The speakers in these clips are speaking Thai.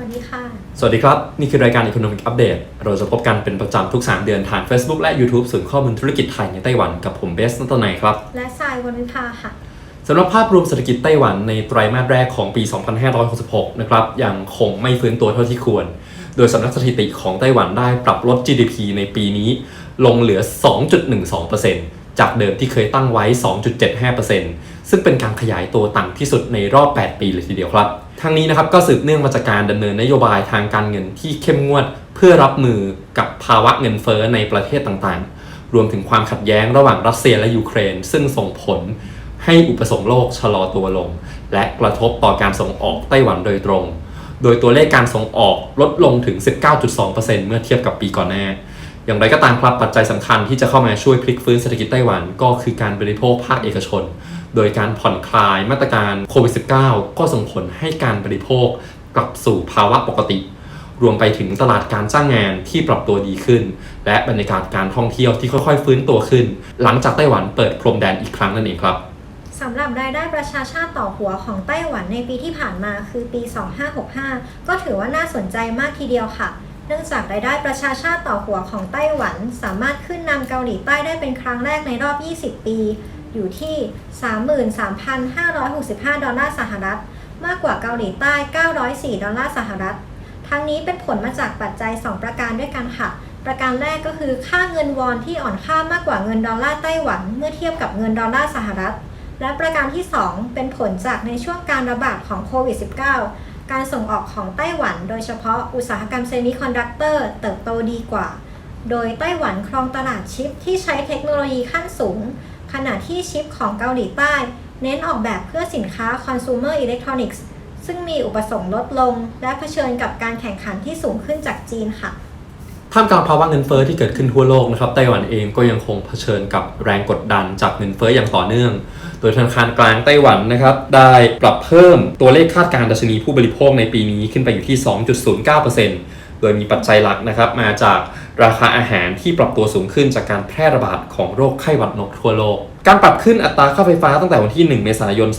วัสดีค่ะ สวัสดีครับ นี่คือรายการ Economic Update เราจะพบกันเป็นประจำทุก 3 เดือนทาง Facebook และ YouTube ศูนย์ข้อมูลธุรกิจไทยในไต้หวันกับผมเบสนัตนัยครับ และทรายวันวิภาค่ะสำหรับภาพรวมเศรษฐกิจไต้หวันในไตรมาสแรกของปี 2566 นะครับยังคงไม่ฟื้นตัวเท่าที่ควร โดยสำนักสถิติของไต้หวันได้ปรับลด GDP ในปีนี้ ลงเหลือ 2.12%จากเดิมที่เคยตั้งไว้ 2.75%ซึ่งเป็นการขยายตัวต่ำที่สุดในรอบ 8 ปีเลยทีเดียวครับ ทั้งนี้นะครับก็สืบเนื่องมาจากการดำเนินนโยบายทางการเงินที่เข้มงวด เพื่อรับมือกับภาวะเงินเฟ้อในประเทศต่างๆ รวมถึงความขัดแย้งระหว่างรัสเซียและยูเครน ซึ่งส่งผลให้อุปสงค์โลกชะลอตัวลง และกระทบต่อการส่งออกไต้หวันโดยตรง โดยตัวเลขการส่งออกลดลงถึง 19.2%เมื่อเทียบกับปีก่อนหน้า อย่างไรก็ตามครับปัจจัยสำคัญที่จะเข้ามาช่วยพลิกฟื้นเศรษฐกิจไต้หวัน ก็คือการบริโภคภาคเอกชน โดยการผ่อนคลายมาตรการโควิด -19 ก็ส่งผลให้การบริโภคกลับสู่ภาวะปกติ รวมไปถึงตลาดการจ้างงานที่ปรับตัวดีขึ้น และบรรยากาศการท่องเที่ยวที่ค่อยๆ ฟื้นตัวขึ้น หลังจากไต้หวันเปิดพรมแดนอีกครั้งนั่นเองครับสำหรับรายได้ประชาชาติต่อหัวของไต้หวันในปีที่ผ่านมาคือปี 2565 ก็ถือว่าน่าสนใจมากทีเดียวค่ะ เนื่องจากรายได้ประชาชาติต่อหัวของไต้หวัน สามารถขึ้นนำเกาหลีใต้ได้เป็นครั้งแรกในรอบ 20 ปี อยู่ที่ 33,565 ดอลลาร์สหรัฐ มากกว่าเกาหลีใต้ 904 ดอลลาร์สหรัฐ ทั้งนี้เป็นผลมาจากปัจจัย 2 ประการด้วยกันค่ะ ประการแรกก็คือค่าเงินวอนที่อ่อนค่ามากกว่าเงินดอลลาร์ไต้หวันเมื่อเทียบกับเงินดอลลาร์สหรัฐ และประการที่ 2 เป็นผลจากในช่วงการระบาดของโควิด -19 การส่งออกของไต้หวัน โดยเฉพาะอุตสาหกรรมเซมิคอนดักเตอร์เติบโตดีกว่า โดยไต้หวันครองตลาดชิปที่ใช้เทคโนโลยีขั้นสูง ขณะที่ชิปของเกาหลีใต้ เน้นออกแบบเพื่อสินค้า consumer electronics ซึ่งมีอุปสงค์ลดลง และเผชิญกับการแข่งขันที่สูงขึ้นจากจีนค่ะท่ามกลางภาวะเงินเฟ้อที่เกิดขึ้นทั่วโลกนะครับไต้หวันเองก็ยังคงเผชิญกับแรงกดดันจากเงินเฟ้ออย่างต่อเนื่อง โดยธนาคารกลางไต้หวันนะครับได้ปรับเพิ่มตัวเลขคาดการณ์ดัชนีผู้บริโภคในปีนี้ขึ้นไปอยู่ที่ 2.09% โดยมีปัจจัยหลักนะครับมาจากราคาอาหารที่ปรับตัวสูงขึ้นจากการแพร่ระบาดของโรคไข้หวัดนกทั่วโลก การปรับขึ้นอัตราค่าไฟฟ้าตั้งแต่วันที่ 1 เมษายน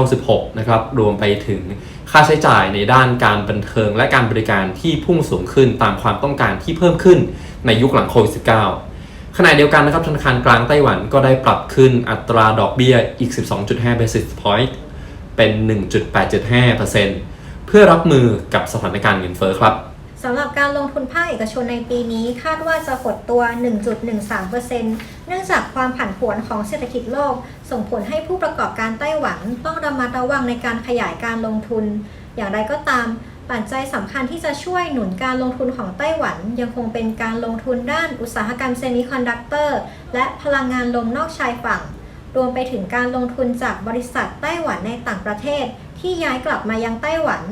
2516 นะครับ รวมไปถึงค่าใช้จ่ายในด้านการบันเทิงและการบริการที่พุ่งสูงขึ้นตามความต้องการที่เพิ่มขึ้นในยุคหลังโควิด -19 ขณะเดียวกันนะครับธนาคารกลางไต้หวันก็ได้ปรับขึ้นอัตราดอกเบี้ยอีก 12.5 basis point เป็น 1.875%เพื่อรับมือกับสถานการณ์เงินเฟ้อครับ สำหรับการลงทุนภาคเอกชนในปีนี้คาดว่าจะหดตัว 1.13%เนื่องจากความผันผวนของเศรษฐกิจโลก ส่งผลให้ผู้ประกอบการไต้หวันต้องระมัดระวังในการขยายการลงทุน อย่างไรก็ตาม ปัจจัยสำคัญที่จะช่วยหนุนการลงทุนของไต้หวัน ยังคงเป็นการลงทุนด้านอุตสาหกรรมเซมิคอนดักเตอร์และพลังงานลมนอกชายฝั่ง รวมไปถึงการลงทุนจากบริษัทไต้หวันในต่างประเทศ ที่ย้ายกลับมายังไต้หวัน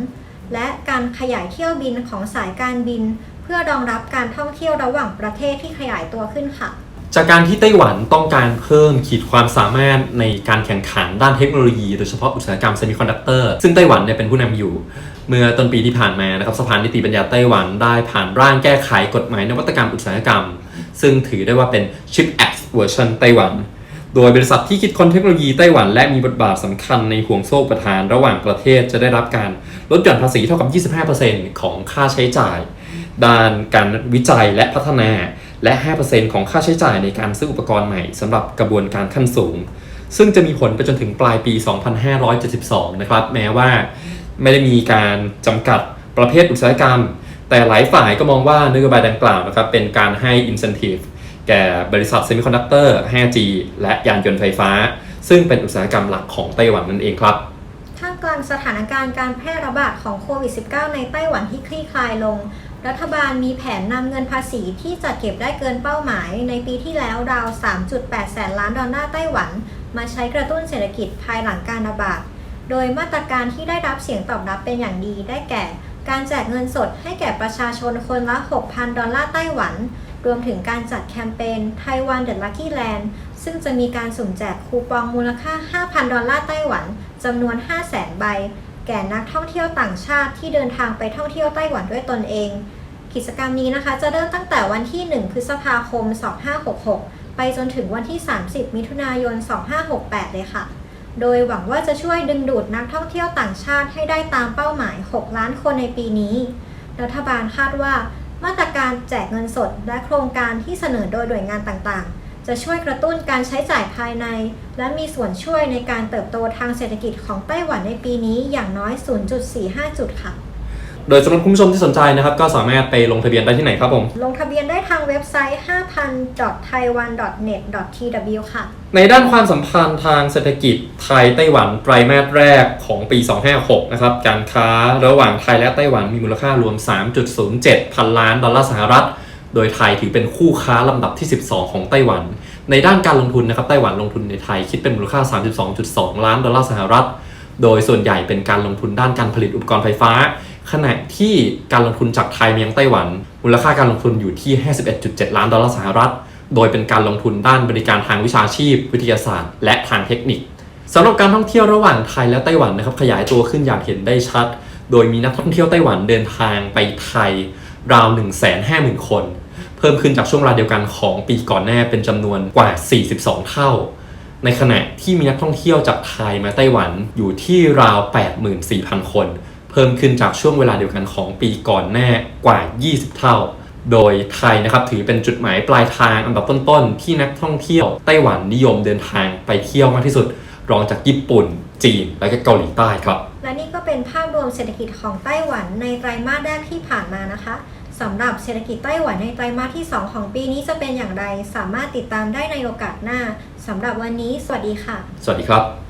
และการขยายเที่ยวบินของสายการบิน เพื่อรองรับการท่องเที่ยวระหว่างประเทศที่ขยายตัวขึ้นค่ะ จากการที่ไต้หวันต้องการเพิ่มขีดความสามารถในการแข่งขันด้านเทคโนโลยี โดยเฉพาะอุตสาหกรรมเซมิคอนดักเตอร์ซึ่งไต้หวันเนี่ยเป็นผู้นำอยู่เมื่อต้นปีที่ผ่านมานะครับสภานิติบัญญัติไต้หวันได้ผ่านร่างแก้ไขกฎหมายนวัตกรรมอุตสาหกรรม ซึ่งถือได้ว่าเป็น Chip Act เวอร์ชันไต้หวัน โดยบริษัทที่คิดค้นเทคโนโลยีไต้หวันและมีบทบาทสำคัญในห่วงโซ่ประทานระหว่างประเทศจะได้รับการลดหย่อนภาษีเท่ากับ 25%ของค่าใช้จ่าย ด้านการวิจัยและพัฒนา และ 5%ของค่าใช้จ่ายในการซื้ออุปกรณ์ใหม่สำหรับกระบวนการขั้นสูง ซึ่งจะมีผลไปจนถึงปลายปี 2572 นะครับ แม้ว่าไม่ได้มีการจำกัดประเภทอุตสาหกรรม แต่หลายฝ่ายก็มองว่านโยบายดังกล่าวนะครับเป็นการให้ incentive แก่บริษัทเซมิคอนดักเตอร์ 5G และยานยนต์ไฟฟ้า ซึ่งเป็นอุตสาหกรรมหลักของไต้หวันนั่นเองครับท่ามกลางสถานการณ์การแพร่ระบาดของโควิด -19 ในไต้หวันที่คลี่คลายลง รัฐบาลมีแผนนำเงินภาษีที่จัดเก็บได้เกินเป้าหมาย ในปีที่แล้วราว 3.8 แสนล้านดอลลาร์ไต้หวัน มาใช้กระตุ้นเศรษฐกิจภายหลังการระบาด โดยมาตรการที่ได้รับเสียงตอบรับเป็นอย่างดีได้แก่ การแจกเงินสดให้แก่ประชาชนคนละ 6,000 ดอลลาร์ไต้หวัน รวมถึงการจัดแคมเปญไต้หวันเดอะลัคกี้แลนด์ซึ่งจะมีการสุ่มแจกคูปองมูลค่า 5,000 ดอลลาร์ไต้หวันจำนวน 500,000 ใบ แก่นักท่องเที่ยวต่างชาติที่เดินทางไปท่องเที่ยวไต้หวันด้วยตนเอง กิจกรรมนี้นะคะจะเริ่มตั้งแต่วันที่ 1 พฤษภาคม 2566 ไปจนถึงวันที่ 30 มิถุนายน 2568 เลยค่ะ โดยหวังว่าจะช่วยดึงดูดนักท่องเที่ยวต่างชาติให้ได้ตามเป้าหมาย 6 ล้านคนในปีนี้ รัฐบาลคาดว่า มาตรการแจกเงินสด และโครงการที่เสนอโดยหน่วยงานต่างๆ จะช่วยกระตุ้นการใช้จ่ายภายใน และมีส่วนช่วยในการเติบโตทางเศรษฐกิจของไต้หวันในปีนี้อย่างน้อย 0.45 จุดค่ะ โดยสำหรับคุณผู้ชมที่สนใจนะครับ ก็สามารถไปลงทะเบียนได้ที่ไหนครับผม ลงทะเบียนได้ทางเว็บไซต์ 5000.taiwan.net.tw ค่ะ ในด้านความสัมพันธ์ทางเศรษฐกิจไทยไต้หวันไตรมาสแรกของปี 256 นะครับ การค้าระหว่างไทยและไต้หวันมีมูลค่ารวม 3.07 พันล้านดอลลาร์สหรัฐ โดยไทยถือเป็นคู่ค้าลำดับที่ 12 ของไต้หวัน ในด้านการลงทุนนะครับไต้หวันลงทุนในไทยคิดเป็นมูลค่า 32.2 ล้านดอลลาร์สหรัฐ โดยส่วนใหญ่เป็นการลงทุนด้านการผลิตอุปกรณ์ไฟฟ้า ขณะที่การลงทุนจากไทยมายังไต้หวัน มูลค่าการลงทุนอยู่ที่ 51.7 ล้านดอลลาร์สหรัฐ โดยเป็นการลงทุนด้านบริการทางวิชาชีพ วิทยาศาสตร์ และทางเทคนิคสำหรับการท่องเที่ยวระหว่างไทยและไต้หวันนะครับขยายตัวขึ้นอย่างเห็นได้ชัด โดยมีนักท่องเที่ยวไต้หวันเดินทางไปไทย ราว 150,000 คน เพิ่มขึ้นจากช่วงเวลาเดียวกันของปีก่อนหน้าเป็นจำนวนกว่า 42 เท่า ในขณะที่มีนักท่องเที่ยวจากไทยมาไต้หวันอยู่ที่ราว 84,000 คน เพิ่มขึ้นจากช่วงเวลาเดียวกันของปีก่อนหน้ากว่า 20 เท่า โดยไทยนะครับถือเป็นจุดหมายปลายทางอันดับต้นๆ ที่นักท่องเที่ยวไต้หวันนิยมเดินทางไปเที่ยวมากที่สุด รองจากญี่ปุ่น จีน และก็เกาหลีใต้ครับ และนี่ก็เป็นภาพรวมเศรษฐกิจของไต้หวันในไตรมาสแรกที่ผ่านมานะคะสำหรับเศรษฐกิจไต้หวันในไตรมาสที่ 2 ของปีนี้จะเป็นอย่างไร สามารถติดตามได้ในโอกาสหน้าสำหรับวันนี้ สวัสดีค่ะ สวัสดีครับ